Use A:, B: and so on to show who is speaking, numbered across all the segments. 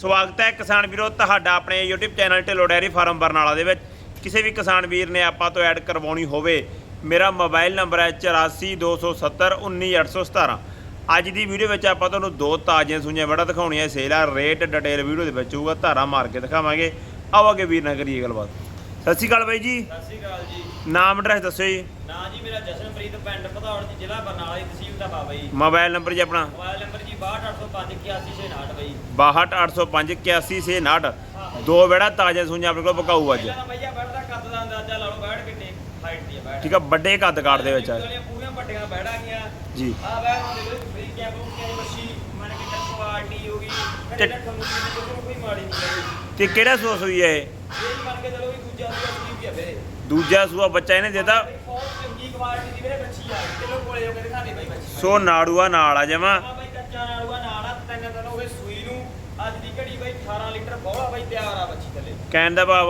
A: ਸਵਾਗਤ ਹੈ ਕਿਸਾਨ ਵੀਰੋ ਤੁਹਾਡਾ ਆਪਣੇ YouTube channel Dhillon dairy farm Barnala ਦੇ ਵਿੱਚ। ਕਿਸੇ ਵੀ ਕਿਸਾਨ ਵੀਰ ਨੇ ਆਪਾਂ ਤੋਂ ਐਡ ਕਰਵਾਉਣੀ ਹੋਵੇ ਮੇਰਾ ਮੋਬਾਈਲ ਨੰਬਰ ਹੈ 8427191817 ਅੱਜ ਦੀ ਵੀਡੀਓ ਵਿੱਚ ਆਪਾਂ ਤੁਹਾਨੂੰ ਦੋ ਤਾਜ਼ੀਆਂ ਸੂਈਆਂ ਬੜਾ ਦਿਖਾਉਣੀਆਂ ਸੇਲ ਆ ਰੇਟ ਡਿਟੇਲ ਵੀਡੀਓ ਦੇ ਵਿੱਚ ਹੋਊਗਾ ਧਾਰਾ ਮਾਰ ਕੇ ਦਿਖਾਵਾਂਗੇ। ਆਓ ਅੱਗੇ ਵੀਰ ਨਾਲ ਕਰੀਏ ਗੱਲਬਾਤ। ਸਤਿ ਸ਼੍ਰੀ ਅਕਾਲ ਬਾਈ ਜੀ।
B: ਸਤਿ ਸ਼੍ਰੀ ਅਕਾਲ ਜੀ।
A: ਨਾਮ ਐਡਰੈਸ ਦੱਸੋ ਜੀ।
B: ਨਾਂ ਜੀ ਮੇਰਾ ਜਸ਼ਨਪ੍ਰੀਤ ਪਿੰਡ ਭਦੌੜ ਜੀ ਜ਼ਿਲ੍ਹਾ ਬਰਨਾਲਾ ਜੀ ਤਹਿਸੀਲ ਦਾ ਬਾਬਾ ਜੀ
A: ਮੋਬਾਈਲ ਨੰਬਰ ਜੀ ਆਪਣਾ।
B: ਮੋਬਾਈਲ ਨੰਬਰ ਜੀ 628558 ਬਾਈ।
A: 628058 ਦੋ ਬੇੜਾ ਤਾਜ਼ਾ ਸੂਈਆਂ ਆਪਣੇ ਕੋਲ ਪਕਾਊ ਅੱਜ।
B: ਪਹਿਲਾਂ ਤਾਂ ਭਈਆ ਬੈਠ ਦਾ ਕੱਦ ਦਾ ਅੰਦਾਜ਼ਾ ਲਾ ਲਓ ਬੈਠ ਕਿੰਨੇ ਹਾਈਟ ਦੀ ਹੈ ਬੈਠ।
A: ਠੀਕ ਆ ਵੱਡੇ ਕੱਦ ਕਾਟ ਦੇ ਵਿੱਚ। ਆ
B: ਪੂਰੀਆਂ ਵੱਡੀਆਂ ਬੈਠਾਂ ਗਈਆਂ।
A: ਜੀ।
B: ਆ ਬੈਠ ਦੇ ਵਿੱਚ ਫਰੀ ਕਿਆ ਬੂ ਕਿਆ ਮੱਛੀ ਮਨ ਕੇ ਕੁਆਲਿਟੀ ਹੋ ਗਈ।
A: ਤੇ-
B: ਕੋਈ ਮਾੜੀ ਨਹੀਂ
A: ਤੇ ਕਿਹੜਾ ਸੂਆ ਸੂਈ ਹੈ ਇਹ?
B: ਮੰਨ ਕੇ ਚਲੋ ਵੀ ਦੂਜਾ ਦੂਜਾ ਠੀਕ ਹੈ ਵੀਰੇ।
A: ਦੂਜਾ ਸੂਆ ਬੱਚਾ ਇਹਨੇ ਦਿੱਤਾ।
B: ਬਹੁਤ ਚੰਗੀ ਕੁਆਲਿਟੀ ਦੀ ਵੀਰੇ ਮੱਛੀ ਆ। ਕਿਲੋ ਕੋਲੇ ਹੋ ਕੇ ਦਿਖਾ ਦੇ ਬਾਈ ਮੱਛੀ
A: ਸੋ ਨਾੜੂਆ ਨਾਲ ਆ ਜਮਾ।
B: ਬਾਈ ਕੱਚਾ ਨਾੜੂਆ ਨਾਲ ਆ ਤਿੰਨ ਦਿਨ ਹੋ ਗਏ ਸੂਈ ਨੂੰ। ਅੱਜ ਦੀ ਘੜੀ ਬਾਈ 18 ਲੀਟਰ ਬੋਲਾ ਬਾਈ ਤਿਆਰ ਆ ਬੱਚੀ ਥੱਲੇ।
A: ਕਹਿਣ ਦਾ ਭਾਵ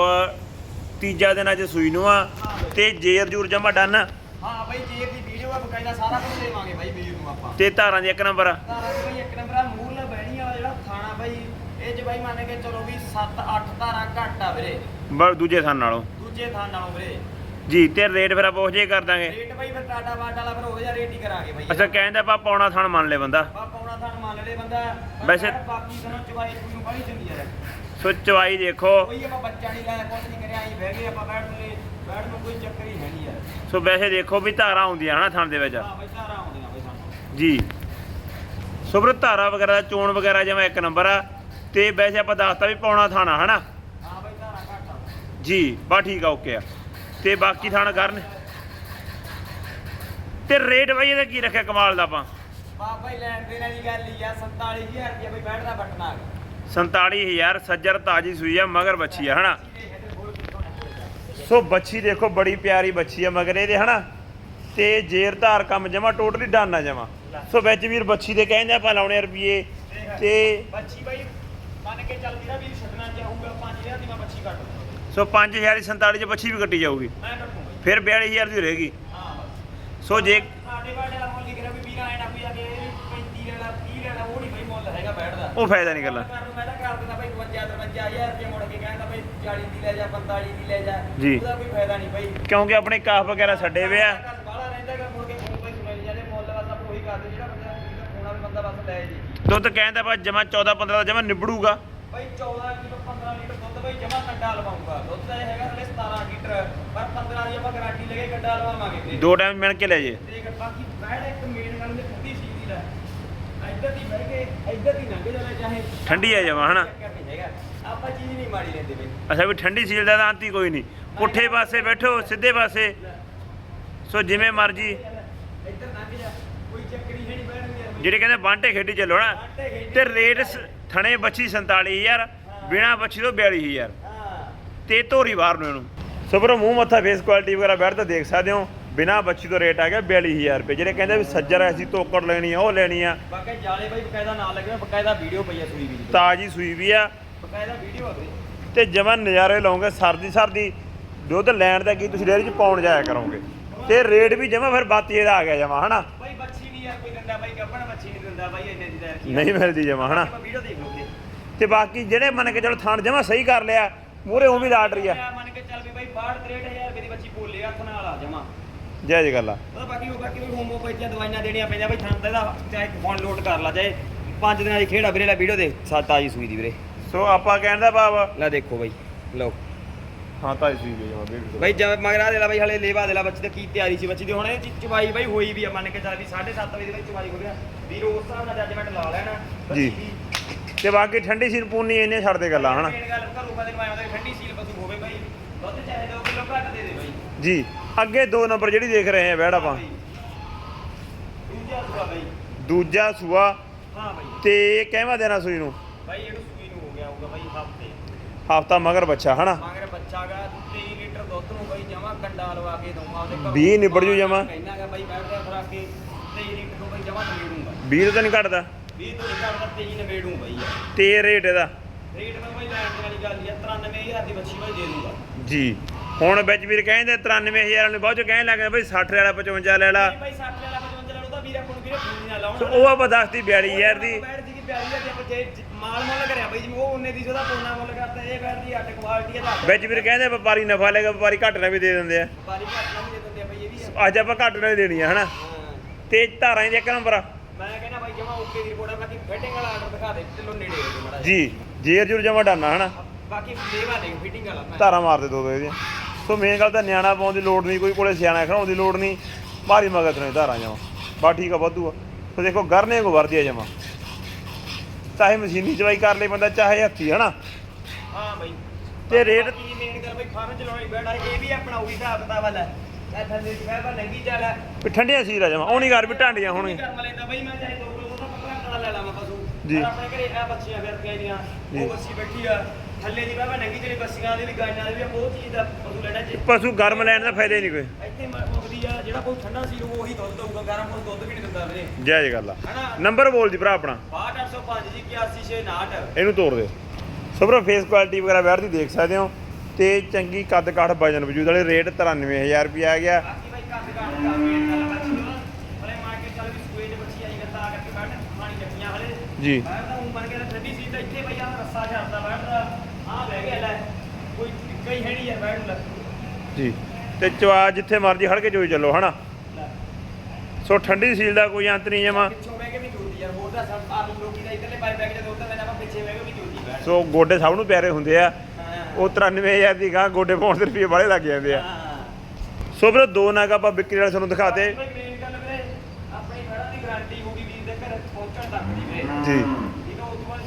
A: ਤੀਜਾ ਦਿਨ ਅੱਜ ਸੂਈ ਨੂੰ ਆ ਤੇ ਜੇਰ ਜੂਰ ਜਮਾ ਡਨ।
B: ਹਾਂ ਬਾਈ ਜੇ ਦੀ ਵੀਡੀਓ ਆ ਬਕਾਇਦਾ ਸਾਰਾ ਕੁਝ ਦੇਵਾਂਗੇ ਬਾਈ ਵੀਰ ਨੂੰ ਆਪਾਂ।
A: ਤੇ ਧਾਰਾਂ ਦੀ ਇੱਕ ਨੰਬਰ ਆ।
B: ਧਾਰਾ ਬਾਈ ਇੱਕ ਨੰਬਰ ਆ ਮੂਰਲਾ ਬਹਿਣੀ ਵਾਲਾ ਜਿਹੜਾ ਥਾਣਾ ਬਾਈ ਇਹ ਚ ਬਾਈ ਮੰਨ ਕੇ ਚਲੋ ਵੀ 7-8 ਧਾਰਾਂ ਘੱਟ ਆ ਵੀਰੇ।
A: ਬ- ਦੂਜੇ ਥਾਂ ਨਾਲੋਂ।
B: ਦੂਜੇ ਥਾਂ ਨਾਲੋਂ ਵੀਰੇ।
A: ਜੀ ਤੇ ਰੇਟ ਫਿਰ ਆਪਾਂ ਉਹ ਜੇ ਕਰ ਦਾਂਗੇ।
B: ਰੇਟ ਬਾਈ ਫਿਰ ਟਾਟਾ ਬਾਟ ਵਾਲਾ ਫਿਰ ਉਹ ਜਿਹਾ ਰੇਟ ਹੀ ਕਰਾਂਗੇ ਬਾਈ
A: ਅੱਛਾ ਕਹਿੰਦਾ ਆਪਾਂ ਪੌਣਾ ਥਾਂ ਮੰਨ ਲੈ ਬੰਦਾ।
B: ਬਾ ਪੌਣਾ ਥਾਂ ਮੰਨ ਲੈ ਬੰਦਾ। ਪਰ
A: ਵੈਸੇ-
B: ਯਾਰ ਬਾਕੀ ਸਾਨੂੰ ਚਵਾਈ ਕੋਈ ਨੂੰ ਬੜੀ ਚੰਗੀ ਆ
A: ਸੋ ਚਵਾਈ ਦੇਖੋ।
B: ਕੋਈ ਆਪਾਂ ਬੱਚਾ ਨਹੀਂ ਲਾਇਆ ਕੁਝ ਨਹੀਂ ਕਰਿਆ ਅਸੀਂ ਬਹਿ ਗਏ ਆਪਾਂ ਬੈਠ ਲੈ ਬੈਠ ਨੂੰ ਕੋਈ ਚੱਕਰ ਹੀ ਹੈ ਨਹੀਂ ਯਾਰ।
A: ਸੋ ਵੈਸੇ ਦੇਖੋ ਵੀ ਧਾਰਾਂ ਆਉਂਦੀਆਂ ਹਨਾ ਥਾਂ ਦੇ ਵਿੱਚ।
B: ਹਾਂ ਬਾਈ ਧਾਰਾਂ ਆਉਂਦੀਆਂ ਬਾਈ ਸਾਨੂੰ।
A: ਜੀ। ਸੋ ਵੀਰੋ ਧਾਰਾ ਵਗੈਰਾ ਦਾ ਚੋਣ ਵਗੈਰਾ ਜਿਵੇਂ ਇੱਕ ਨੰਬਰ ਆ। ਤੇ ਵੈਸੇ ਆਪਾਂ ਦੱਸਤਾ ਵੀ ਪੌਣਾ ਥਾਣਾ ਹਨਾ?
B: ਹਾਂ ਬਾਈ ਧਾਰਾਂ ਘੱਟ ਆ।
A: ਜੀ ਬਾ ਠੀਕ ਆ ਓਕੇ ਆ। ਤੇ ਬਾਕੀ ਥਾਣਾ ਕਰਨ। ਤੇ ਰੇਟ ਬਾਈ ਇਹਦਾ ਕੀ ਰੱਖਿਆ ਕਮਾਲ ਦਾ ਆਪਾਂ?
B: ਬਾਬਾ ਹੀ ਲੈਣ ਦੇਣ ਵਾਲੀ ਗੱਲ ਹੀ ਆ 47000 ਰੁਪਏ ਬਈ ਬੈਠਦਾ ਬਟਨਾ।
A: 47000 ਸੱਜਰ ਤਾਜੀ ਸੂਈ ਆ ਮਗਰ ਬੱਚੀ ਆ ਹਨਾ? ਸੋ ਬੱਚੀ ਦੇਖੋ ਬੜੀ ਪਿਆਰੀ ਬੱਚੀ ਆ ਮਗਰ ਇਹਦੇ ਹਨਾ? ਤੇ ਜੇਰ ਧਾਰ ਕੰਮ ਜਮਾ ਟੋਟਲੀ ਡਨ ਆ ਜਮਾ। ਸੋ ਵਿੱਚ ਵੀਰ ਬੱਚੀ ਦੇ ਕਹਿੰਦੇ ਆਪਾਂ ਲਾਉਣੇ ਰੁਪਏ ਤੇ
B: ਬੱਚੀ ਬਾਈ ਮੰਨ ਕੇ ਚੱਲ ਵੀਰਾ ਵੀ ਛੱਡਣਾ ਚਾਹੂਗਾ 5000 ਦੀ ਮੈਂ ਬੱਚੀ ਕੱਟ ਦੂੰਗਾ
A: ਸੋ 5000 ਦੀ 47 ਚ ਬੱਚੀ ਵੀ ਕੱਟੀ ਜਾਊਗੀ।
B: ਮੈਂ ਕੱਟੂਗਾ
A: ਫਿਰ 42000 ਦੀ ਰਹੇਗੀ।
B: ਹਾਂ ਬਸ।
A: ਸੋ ਜੇ
B: ਸਾਡੇ ਬਾੜੇ ਵਾਲਾ ਮੁੱਲ ਲਿਖ ਰਿਹਾ ਵੀ ਵੀਰਾ ਐ ਨਾ ਕੋਈ ਆ ਕੇ 35 ਲੈਣਾ 30 ਲੈਣਾ ਉਹ ਨਹੀਂ ਬਾਈ ਮੁੱਲ ਹੈਗਾ ਬੈਠਦਾ।
A: ਉਹ ਫਾਇਦਾ ਨਹੀਂ ਗੱਲਾਂ।
B: ਕਰ ਨੂੰ ਮੈਂ ਤਾਂ ਕਰ ਦਿੰਦਾ ਬਾਈ 52 53000 ਰੁਪਏ ਮੁੜ ਕੇ ਕਹਿੰਦਾ ਬਾਈ 40 ਦੀ ਲੈ ਜਾ 45 ਦੀ ਲੈ ਜਾ।
A: ਜੀ।
B: ਉਹਦਾ ਕੋਈ ਫਾਇਦਾ ਨਹੀਂ ਬਾਈ।
A: ਕਿਉਂਕਿ ਆਪਣੇ ਕਾਫ ਵਗੈਰਾ ਛੱਡੇ ਵੇ ਆ।
B: ਬਾਹਲਾ ਰਹਿੰਦਾ ਗਾ ਮੁੜ ਕੇ ਫੋਨ ਬਾਈ ਸੁਣਾਈ ਜਾਂਦੇ ਮੁੱਲ ਬਸ ਆਪਾਂ ਉਹੀ ਕਰਦੇ ਜਿਹੜਾ ਬੰਦਾ ਫੋਨ ਵਾਲਾ ਬੰਦਾ ਬਸ ਲੈ ਜੀ।
A: ਦੁੱਧ ਕਹਿੰਦਾ ਬਾ ਜਮਾ 14 15 ਦਾ ਜਮਾ ਨਿਬੜੂਗਾ।
B: ਬਾਈ 14 ਕਿਲੋ 15 ਲੀਟਰ ਦੁੱਧ ਬਾਈ ਜਮਾ ਕੰਡਾ ਲਵਾਉਂਗਾ। ਦੁੱਧ ਦਾ ਇਹ ਹੈਗਾ ਹਲੇ 17 ਲੀਟਰ ਪਰ 15 ਦੀ ਆਪਾਂ ਗਾਰੰਟੀ ਲੈ ਕੇ ਕੰਡਾ ਲਵਾਵਾਂਗੇ ਤੇ
A: ਦੋ ਟਾਈਮ ਮਿਲ ਕੇ ਲੈ ਜੇ।
B: ਦੇਖ ਬਾਕੀ ਬੈਠ ਇੱਕ ਮੇਨ ਗੱਲ ਤੇ ਠੰਡੀ ਸੀ ਦੀ ਲੈ। ਇੱਧਰ ਦੀ ਬਹਿ ਕੇ ਇੱਧਰ ਦੀ ਲੰਘ ਜਾਣਾ ਚਾਹੇ।
A: ਠੰਡੀ ਆ ਜਮਾ ਹਨਾ?
B: ਆਪਾਂ ਚੀਜ਼ ਨਹੀਂ ਮਾੜੀ ਲੈਂਦੇ ਬਈ।
A: ਅੱਛਾ ਵੀ ਠੰਡੀ ਸੀਲ ਦਾ ਤਾਂ ਅੰਤੀ ਕੋਈ ਨਹੀਂ। ਪੁੱਠੇ ਪਾਸੇ ਬੈਠੋ ਸਿੱਧੇ ਪਾਸੇ। ਸੋ ਜਿਵੇਂ ਮਰਜ਼ੀ।
B: ਇੱਧਰ ਲੰਘ ਜਾ। ਕੋਈ ਚੱਕਰ ਹੀ ਹੈ ਨਹੀਂ ਬੈਠ ਯਾਰ
A: ਜਿਹੜੇ ਕਹਿੰਦੇ ਬਾਂਟੇ ਖੇਡੀ ਚੱਲੋ ਨਾ ਤੇ ਰੇਟ ਥਣੇ ਬੱਚੀ 47000 ਬਿਨਾ ਬੱਚੀ ਤੋਂ 42000
B: ਹਾਂ
A: ਤੇ ਧੋਰੀ ਬਾਹਰ ਨੂੰ ਇਹਨੂੰ। ਸੋ ਵੀਰੋ ਮੂੰਹ ਮੱਥਾ ਫੇਸ ਕੁਆਲਿਟੀ ਵਗੈਰਾ ਬੈਠ ਤਾਂ ਦੇਖ ਸਕਦੇ ਹੋ ਬਿਨਾ ਬੱਚੀ ਤੋਂ ਰੇਟ ਆ ਗਿਆ 42000 ਰੁਪਏ। ਜਿਹੜੇ ਕਹਿੰਦੇ ਵੀ ਸੱਜਰ ਅਸੀਂ ਤੋਕੜ ਲੈਣੀ ਆ ਉਹ ਲੈਣੀ ਆ।
B: ਬਾਕੀ ਜਾਲੇ ਬਾਈ ਬਕਾਇਦਾ ਨਾਲ ਲੱਗਿਆ ਬਕਾਇਦਾ ਵੀਡੀਓ ਪਈ ਆ ਸੂਈ ਵੀ।
A: ਤਾਜੀ ਸੂਈ ਵੀ ਆ।
B: ਬਕਾਇਦਾ ਵੀਡੀਓ ਆ
A: ਤੇ ਜਮਾਂ ਨਜ਼ਾਰੇ ਲਾਉਂਗੇ ਸਰਦੀ ਸਰਦੀ ਦੁੱਧ ਲੈਣ ਦਾ ਕੀ ਤੁਸੀਂ ਡੇਅਰੀ 'ਚ ਪਾਉਣ ਜਾਇਆ ਕਰੋਗੇ। ਤੇ ਰੇਟ ਵੀ ਜਮਾ ਫਿਰ ਬਾਤੀਏ ਦਾ ਆ ਗਿਆ ਜਮਾ ਹਨਾ?
B: ਯਾਰ ਕੋਈ ਦਿੰਦਾ ਬਾਈ ਨਹੀਂ ਦਿੰਦਾ ਬਾਈ ਇੰਨੇ ਦੀ ਦਾਇਰ ਕੀ
A: ਨਹੀਂ ਮਿਲਦੀ ਜਮਾ ਹਨਾ?
B: ਆਪਾਂ ਵੀਡੀਓ ਦੇਖ ਲਓਗੇ
A: ਤੇ ਬਾਕੀ ਜਿਹੜੇ ਮੰਨ ਕੇ ਚਲੋ ਥਾਣ ਜਮਾ ਸਹੀ ਕਰ ਲਿਆ ਮੂਰੇ ਉਹ ਵੀ ਲਾਟ ਰਹੀ ਆ।
B: ਮੰਨ ਕੇ ਚੱਲ ਵੀ ਬਾਈ 62 63000 ਰੁਪਏ ਦੀ ਬੱਚੀ ਬੋਲੇ ਹੱਥ ਨਾਲ ਆ ਜਮਾ।
A: ਜੈ ਜੀ ਗੱਲ
B: ਉਹਦਾ ਬਾਕੀ ਉਹ ਬਾਕੀ ਵੀ ਹੋਮੋਪੈਥੀਆਂ ਦਵਾਈਆਂ ਦੇਣੀਆਂ ਪੈਂਦੀਆਂ ਬਾਈ ਥਾਂ ਦਾ ਚਾਹੇ ਫੋਨ ਲੋਡ ਕਰ ਲਾ ਚਾਹੇ ਪੰਜ ਦਿਨਾਂ ਦੀ ਖੇੜਾ ਵੀਰੇ ਲੈ ਵੀਡੀਓ ਦੇ ਸੱਤ ਆਜੀ ਸੂਈ ਦੀ ਵੀਰੇ।
A: ਸੋ ਆਪਾਂ ਕਹਿਣ ਦਾ ਭਾਵ
B: ਲੈ ਦੇਖੋ ਬਾਈ ਲਓ।
A: ਹਾਂ ਤਾਜੀ ਸੂਈ ਵੀ ਜਮਾ ਬਿਲਕੁਲ
B: ਬਾਈ ਜਦ ਮਗਰਾ ਦੇ ਲਾ ਬਾਈ ਹਲੇ ਲੇਵਾ ਦੇ ਲਾ ਬੱਚੀ ਤੇ ਕੀ ਤਿਆਰੀ ਸੀ? ਬੱਚੀ ਦੀ ਹੁਣ ਇਹ ਚ- ਚਵਾਈ ਬਾਈ ਹੋਈ ਵੀ ਆ ਮੰਨ ਕੇ ਚੱਲ ਵੀ 7:30 ਵਜੇ ਦੀ ਬਾਈ ਚਵਾਈ ਹੋ ਗਿਆ ਵੀਰ ਉਸ ਹਿਸਾਬ ਨਾਲ ਜੱਜਮੈਂਟ ਲਾ ਲੈਣਾ
A: ਜੀ। ਤੇ ਬਾਕੀ ਠੰਡੀ ਸੀਨ ਪੂਨੀ ਇਹਨੇ ਛੱਡ ਦੇ ਗੱਲਾਂ ਹਨਾ?
B: ਮੇਨ ਗੱਲ ਘਰੋਂ ਬੰਦੇ ਨੂੰ ਆਇਆ ਹੁੰਦਾ ਠੰਡੀ ਸੀਲ ਪਸ਼ੂ ਹੋਵੇ ਬਾਈ। ਦੁੱਧ ਚਾਹੇ 2 ਕਿਲੋ ਘੱਟ ਦੇ ਦੇ ਬਾਈ।
A: ਜੀ ਅੱਗੇ ਦੋ ਨੰਬਰ ਜਿਹੜੀ ਦੇਖ ਰਹੇ ਆ ਬੈੜ ਆਪਾਂ।
B: ਬਾਈ। ਦੂਜਾ ਸੂਆ ਬਾਈ।
A: ਦੂਜਾ ਸੂਆ
B: ਹਾਂ ਬਾਈ।
A: ਤੇ ਕਹਿਵਾ ਦੇਣਾ ਸੂਈ ਨੂੰ?
B: ਬਾਈ ਇਹਨੂੰ ਸੂਈ ਨੂੰ ਹੋ ਗਿਆ ਹੋਊਗਾ ਬਾਈ ਹਫ਼ਤੇ।
A: ਹਫਤਾ ਮਗਰ ਬੱਚਾ ਹਨਾ?
B: ਮਗਰ ਬੱਚਾ ਗਾ 23 ਲੀਟਰ ਦੁੱਧ ਨੂੰ ਬਾਈ ਜਮਾ ਕੰਡਾ ਲਵਾ ਕੇ ਦਊਂਗਾ ਉਹਦੇ ਘਰੋਂ।
A: ਵੀਹ ਨਿਬੜ ਜੂ ਜਮਾਂ।
B: ਕਹਿਣਾ ਗਾ ਬਾਈ ਬੈਠਦਾ ਫਰਾ ਕੇ 23 ਲੀਟਰ ਨੂੰ ਬਾਈ ਜਮਾ ਨਵੇੜੂਗਾ
A: 20 ਤਾਂ ਨਹੀਂ ਘਟਦਾ?
B: 20 ਤੋਂ ਨਿਕਲ ਦਾ 23 ਨਵੇੜੂ ਬਾਈ
A: ਤੇ ਰੇਟ ਇਹਦਾ।
B: ਰੇਟ ਮੈਂ ਬਾਈ ਲੈਣ ਵਾਲੀ ਗੱਲ ਹੀ ਆ 93000 ਦੀ ਬੱਚੀ ਬਾਈ ਦੇ ਦੂੰਗਾ
A: ਜੀ। ਹੁਣ ਵਿੱਚ ਵੀਰ ਕਹਿੰਦੇ 93000 ਵਾਲੇ ਚ ਕਹਿਣ ਲੱਗੇ ਬਈ 60 ਵਾਲਾ 55 ਲੈ ਲਾ।
B: ਨਹੀਂ ਬਾਈ 60 ਵਾਲਾ 55 ਵਾਲਾ ਉਹਦਾ ਵੀਰ ਨੂੰ ਵੀਰੇ ਫੋਨ ਨਾ ਲਾਉਣ?
A: ਉਹ ਆਪਾਂ ਦੱਸਤੀ 42000 ਦੀ।
B: ਬੈਠ ਜੀ ਦੀ ਪਿਆਰੀ ਆ ਕਿ ਆਪਾਂ ਜੇ ਜ- ਮਾਲ ਮੁੱਲ ਕਰਿਆ ਬਾਈ ਜਿਵੇਂ ਉਹ ਉਹਨੇ ਦੀ ਉਹਦਾ ਪੋਨਾ ਮੁੱਲ ਕਰਤਾ ਇਹ ਬੈਠ ਦੀ ਅੱਡ ਕੁਆਲਿਟੀ ਦਾ
A: ਵਿੱਚ ਵੀਰ ਕਹਿੰਦੇ ਵਪਾਰੀ ਨਫਾ ਲੇਗਾ ਵਪਾਰੀ ਘੱਟ ਨਾਲ ਵੀ ਦੇ ਦਿੰਦੇ ਆ।
B: ਬਾਰੀ ਘੱਟ ਨਾ ਵੀ ਦੇ ਦਿੰਦੇ ਆ ਬਾਈ ਇਹ ਵੀ ਆ।
A: ਅੱਜ ਆਪਾਂ ਘੱਟ ਨਾਲ ਹੀ ਦੇਣੀ ਆ ਹਨਾ?
B: ਹਾਂ।
A: ਤੇ ਧਾਰਾਂ ਦੀ ਇੱਕ ਨੰਬਰ ਆ।
B: ਮੈਂ ਕਹਿੰਦਾ ਬਾਈ ਜਮਾ ਓਕੇ ਦੀ ਰਿਪੋਰਟ ਆ ਬਾਕੀ ਫਿਟਿੰਗ ਵਾਲਾ ਆਰਡਰ ਦਿਖਾ ਦੇ ਚਲੋ ਨੇੜੇ ਹੋ ਜਾਓ ਮਾੜਾ ਜਿਹਾ।
A: ਜੀ ਜੇਰ ਜੁਰ ਜਮਾ ਡਾਨਾ ਹਨਾ?
B: ਬਾਕੀ ਲੇਵਾ ਦੇ ਫਿਟਿੰਗ ਵਾਲਾ ਮੈਂ
A: ਧਾਰਾਂ ਮਾਰਦੇ ਦੋ ਦੋ ਇਹਦੀਆਂ। ਸੋ ਮੇਨ ਗੱਲ ਤਾਂ ਨਿਆਣਾ ਪਾਉਣ ਦੀ ਲੋੜ ਨਹੀਂ ਕੋਈ ਕੋਲੇ ਸਿਆਣਾ ਖੜਾਉਣ ਦੀ ਲੋੜ ਨਹੀਂ ਮਾਰੀ ਮਗਤ ਨਹੀਂ ਧਾਰਾਂ ਜਮਾ। ਬਾ ਠੀਕ ਆ ਵਾਧੂ ਆ। ਸੋ ਦੇਖੋ ਗਰਨੇ ਕੋ ਵਰਦੀ ਆ ਜਮਾ। ਚਾਹੇ ਮਸ਼ੀਨੀ ਚਵਾਈ ਕਰ ਲੇ ਬੰਦਾ ਚਾਹੇ ਹੱਥੀ ਹਨਾ?
B: ਹਾਂ ਬਾਈ।
A: ਤੇ ਰੇਟ
B: ਕੀ ਮੇਨ ਗੱਲ ਬਾਈ ਫਾਰਮ ਚਲਾਉਣੀ ਬੈਠਾ ਇਹ ਵੀ ਆਪਣਾ ਉਹੀ ਹਿਸਾਬ ਕਿਤਾਬ ਵਾਲਾ ਹੈ ਇਹ ਥੱਲੇ ਦੀ ਫਾਇਬਰ ਨੰਗੀ ਚੱਲ। ਹੈ
A: ਵੀ ਠੰਡੀਆਂ ਸੀਰ ਆ ਜਮਾ ਉਹ ਨਹੀਂ ਕਰ ਵੀ ਢਾਂਡੀਆਂ
B: ਹੁਣ
A: ਹੋਣਗੀਆਂ।
B: ਕਰਮ ਲੈਂਦਾ ਬਾਈ ਮੈਂ ਚਾਹੇ ਦੋ ਕਿਲੋ ਦਾ ਪਤਲਾ ਕੜਾ ਲੈ ਲਾਵਾਂ ਪਸ਼ੂ।
A: ਜੀ।
B: ਪਰ ਆਪਣੇ ਘਰੇ ਇਹ ਬੱਚੀਆਂ ਫਿਰਦੀਆਂ ਇਹਦੀਆਂ
A: ਜੀ।
B: ਉਹ ਬੱਚੀ ਬੈਠੀ ਆ ਥੱਲੇ ਦੀ ਫਾਇਬਰ ਨੰਗੀ ਜਿਹੜੀ ਬੱਚੀਆਂ ਦੇ ਵੀ ਗਾਈਆਂ ਦੇ ਵੀ ਆ, ਉਹ ਚੀਜ਼ ਦਾ ਪਸ਼ੂ ਲੈਣਾ ਜੇ।
A: ਪਸ਼ੂ ਗਰਮ ਲੈਣ ਦਾ ਫਾਇਦਾ ਨਹੀਂ ਕੋਈ।
B: ਇੱਥੇ ਮ- ਮੁੱਕਦੀ ਆ ਜਿਹੜਾ ਕੋਈ ਠੰਡਾ ਸੀ ਉਹ ਉਹੀ ਦੁੱਧ ਦਊਗਾ ਗਰਮ ਕੋਈ ਦੁੱਧ ਵੀ ਨਹੀਂ ਦਿੰਦਾ ਵੀਰੇ।
A: ਜਾਇਜ਼ ਗੱਲ ਆ। ਨੰਬਰ ਬੋਲ ਜੀ ਭਰਾ ਆਪਣਾ।
B: 6805 ਜੀ 81659
A: ਇਹਨੂੰ ਤੋੜ ਦਿਓ ਸੋ ਭਰਾ ਫੇਸ ਕੁਆਲਿਟੀ ਵਗੈਰਾ ਬੈਠ ਦੀ ਦੇਖ ਸਕਦੇ ਹੋ। ਤੇ ਚੰਗੀ ਕੱਦ ਕਾਠ ਵਜਨ ਵਜੂਦ ਵਾਲੇ ਰੇਟ 93000 ਰੁਪਏ ਆ ਗਿਆ।
B: ਬਾਕੀ ਬਾਈ ਕੱਦ ਕਾਟ ਦਾ ਵੇਟ ਚੱਲ ਬੱਚੀ ਨੂੰ। ਹਲੇ ਮਾਰਕੀਟ ਚੱਲ ਵੀ ਸੂਏ ਦੇ ਬੱਚੀ ਆਈ ਤਾਂ ਕਰਕੇ ਬੈਠ ਪਾਣੀ ਰੱਖੀਆਂ ਹਲੇ।
A: ਜੀ।
B: ਬਾਹਰ ਤਾਂ ਉਹ ਮੰਨ ਕੇ ਤਾਂ ਠੰਡੀ ਸੀ ਤਾਂ ਇੱਥੇ ਬਈ ਆ ਰੱਸਾ ਛੱਡਦਾ ਬੈਠਦਾ ਆ ਬਹਿ ਗਿਆ ਲੈ। ਕੋਈ ਕਈ ਹੈ ਨਹੀਂ ਯਾਰ ਬੈਠ ਲੈ
A: ਜੀ। ਤੇ ਚਵਾ ਜਿੱਥੇ ਮਰਜ਼ੀ ਖੜ ਕੇ ਜੋਈ ਚੱਲੋ ਹਨਾ। ਸੋ ਠੰਡੀ ਸੀਲ ਦਾ ਕੋਈ ਅੰਤ ਨਹੀਂ ਜਮਾ
B: ਸਭ ਦਾ ਇਧਰਲੇ ਬਾਈ ਬੈਗ ਜਦੋਂ ਪਿੱਛੇ ਵੀ ਬੈਠ
A: ਸੋ ਗੋਡੇ ਸਭ ਨੂੰ ਪਿਆਰੇ ਹੁੰਦੇ ਆ। ਉਹ 93000 ਦੀ ਗਾਂ ਗੋਡੇ ਪਾਉਣ ਦੇ ਰੁਪਏ ਵਾਲੇ ਲੱਗ ਜਾਂਦੇ ਆ। ਸੋ ਵੀਰੋ ਦੋ ਨਾਗ ਆਪਾਂ ਵਿਕਰੀ ਵਾਲੇ ਤੁਹਾਨੂੰ ਦਿਖਾਤੇ
B: ਆਪਣੀ ਦੀ ਗਾਰੰਟੀ ਹੋਊਗੀ ਵੀਰ ਦੇ ਘਰ ਪਹੁੰਚਣ ਤੱਕ ਦੀ ਵੀਰੇ।
A: ਜੀ।
B: ਠੀਕ ਆ ਉਸ ਤੋਂ ਬਾਅਦ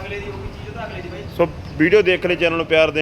B: ਅਗਲੇ ਦੀ ਹੋਊਗੀ ਚੀਜ਼ ਉਹ ਤਾਂ ਅਗਲੇ ਦੀ ਬਾਈ।
A: ਸੋ ਵੀਡੀਓ ਦੇਖ ਲੈ ਚੈਨਲ ਨੂੰ ਪਿਆਰ ਦੇ।